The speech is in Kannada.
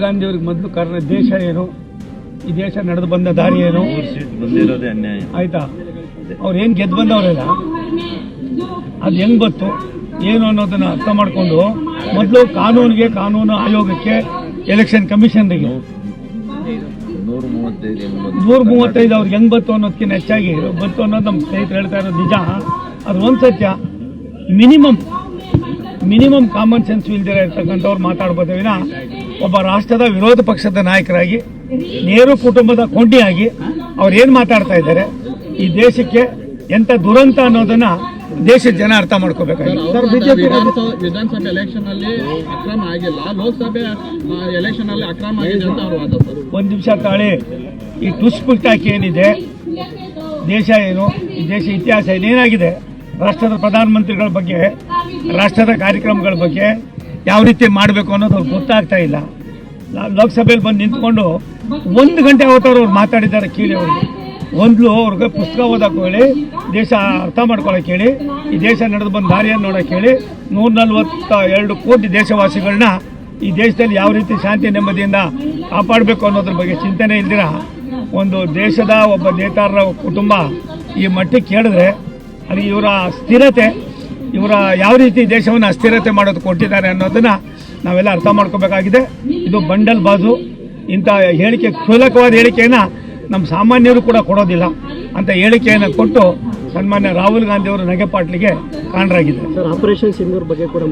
ಗಾಂಧಿ ಅವ್ರಿಗೆ ಮೊದಲು ಕಾರಣ ದೇಶ ಏನು? ಈ ದೇಶ ನಡೆದು ಬಂದ ದಾರಿ ಏನು? ಸೀಟ್ ಬಂದಿರೋದೇ ಅನ್ಯಾಯ. ಆಯ್ತಾ? ಅವ್ರು ಏನು ಗೆದ್ದು ಬಂದವರಲ್ಲ? ಅದು ಹೆಂಗ್ ಗೊತ್ತು? ಏನು ಅನ್ನೋದನ್ನ ಅರ್ಥ ಮಾಡ್ಕೊಂಡು ಮೊದಲು ಕಾನೂನಿಗೆ ಕಾನೂನು ಆಯೋಗಕ್ಕೆ ಎಲೆಕ್ಷನ್ ಕಮಿಷನ್ಗೆ ನೂರ ಮೂವತ್ತೈದು ಎಂಬತ್ತು ನೂರ ಮೂವತ್ತೈದು ಅವ್ರಿಗೆ ಹೆಂಗ್ ಬತ್ತು ಅನ್ನೋದಕ್ಕಿಂತ ಹೆಚ್ಚಾಗಿ ಬತ್ತು ಅನ್ನೋದು ನಮ್ಮ ಸ್ನೇಹಿತರು ಹೇಳ್ತಾ ಇರೋದು ನಿಜ. ಅದು ಒಂದು ಸತ್ಯ. ಮಿನಿಮಮ್ ಮಿನಿಮಮ್ ಕಾಮನ್ ಸೆನ್ಸ್ ಇಲ್ದಿರ ಇರ್ತಕ್ಕಂಥವ್ರು ಮಾತಾಡ್ಬೋದು ವಿನ ಒಬ್ಬ ರಾಷ್ಟ್ರದ ವಿರೋಧ ಪಕ್ಷದ ನಾಯಕರಾಗಿ ನೇರು ಕುಟುಂಬದ ಕೊಂಡಿಯಾಗಿ ಅವ್ರು ಏನು ಮಾತಾಡ್ತಾ ಇದ್ದಾರೆ ಈ ದೇಶಕ್ಕೆ ಎಂಥ ದುರಂತ ಅನ್ನೋದನ್ನ ದೇಶದ ಜನ ಅರ್ಥ ಮಾಡ್ಕೋಬೇಕಾಗಿದೆ. ವಿಧಾನಸಭೆ ಎಲೆಕ್ಷನ್ ಅಲ್ಲಿ ಅಕ್ರಮ ಆಗಿಲ್ಲ. ಲೋಕಸಭೆ ಎಲೆಕ್ಷನ್ ಅಲ್ಲಿ ಅಕ್ರಮ ಆಗಿದೆ ಅಂತ ಒಂದು ನಿಮಿಷ ತಾಳಿ ಈ ಟುಸ್ ಪುಸ್ತಾಕಿ ಏನಿದೆ ದೇಶ ಏನು ಈ ದೇಶ ಇತಿಹಾಸ ಏನೇನಾಗಿದೆ ರಾಷ್ಟ್ರದ ಪ್ರಧಾನಮಂತ್ರಿಗಳ ಬಗ್ಗೆ, ರಾಷ್ಟ್ರದ ಕಾರ್ಯಕ್ರಮಗಳ ಬಗ್ಗೆ ಯಾವ ರೀತಿ ಮಾಡಬೇಕು ಅನ್ನೋದು ಅವ್ರಿಗೆ ಗೊತ್ತಾಗ್ತಾ ಇಲ್ಲ. ಲೋಕಸಭೆಯಲ್ಲಿ ಬಂದು ನಿಂತ್ಕೊಂಡು ಒಂದು ಗಂಟೆ ಅವತ್ತವ್ರು ಅವ್ರು ಮಾತಾಡಿದ್ದಾರೆ ಕೇಳಿ ಅವರಿಗೆ. ಒಂದು ಅವ್ರಿಗೆ ಪುಸ್ತಕ ಓದಕ್ಕೆ ಹೇಳಿ, ದೇಶ ಅರ್ಥ ಮಾಡ್ಕೊಳಕ್ಕೆ ಹೇಳಿ, ಈ ದೇಶ ನಡೆದು ಬಂದ ದಾರಿಯನ್ನು ನೋಡೋಕೆ ಹೇಳಿ ನೂರ ನಲ್ವತ್ತ ಎರಡು ಕೋಟಿ ದೇಶವಾಸಿಗಳನ್ನ ಈ ದೇಶದಲ್ಲಿ ಯಾವ ರೀತಿ ಶಾಂತಿ ನೆಮ್ಮದಿಯಿಂದ ಕಾಪಾಡಬೇಕು ಅನ್ನೋದ್ರ ಬಗ್ಗೆ ಚಿಂತನೆ ಇಲ್ದಿರ ಒಂದು ದೇಶದ ಒಬ್ಬ ನೇತಾರರ ಕುಟುಂಬ ಈ ಮಟ್ಟಕ್ಕೆ ಕೇಳಿದ್ರೆ ಅಲ್ಲಿ ಇವರ ಸ್ಥಿರತೆ, ಇವರ ಯಾವ ರೀತಿ ದೇಶವನ್ನು ಅಸ್ಥಿರತೆ ಮಾಡೋದು ಕೊಟ್ಟಿದ್ದಾರೆ ಅನ್ನೋದನ್ನ ನಾವೆಲ್ಲ ಅರ್ಥ ಮಾಡ್ಕೋಬೇಕಾಗಿದೆ. ಇದು ಬಂಡಲ್ ಬಾಜು. ಇಂಥ ಹೇಳಿಕೆ ಕ್ಷುಲಕವಾದ ಹೇಳಿಕೆಯನ್ನು ನಮ್ಮ ಸಾಮಾನ್ಯರು ಕೂಡ ಕೊಡೋದಿಲ್ಲ ಅಂತ ಹೇಳಿಕೆಯನ್ನು ಕೊಟ್ಟು ಸನ್ಮಾನ್ಯ ರಾಹುಲ್ ಗಾಂಧಿ ಅವರು ನಗೆಪಾಟ್ಲಿಗೆ ಕಾರಣರಾಗಿದೆ ಸರ್ ಆಪರೇಷನ್ ಸಿಂಧೂರ್ ಬಗ್ಗೆ ಕೂಡ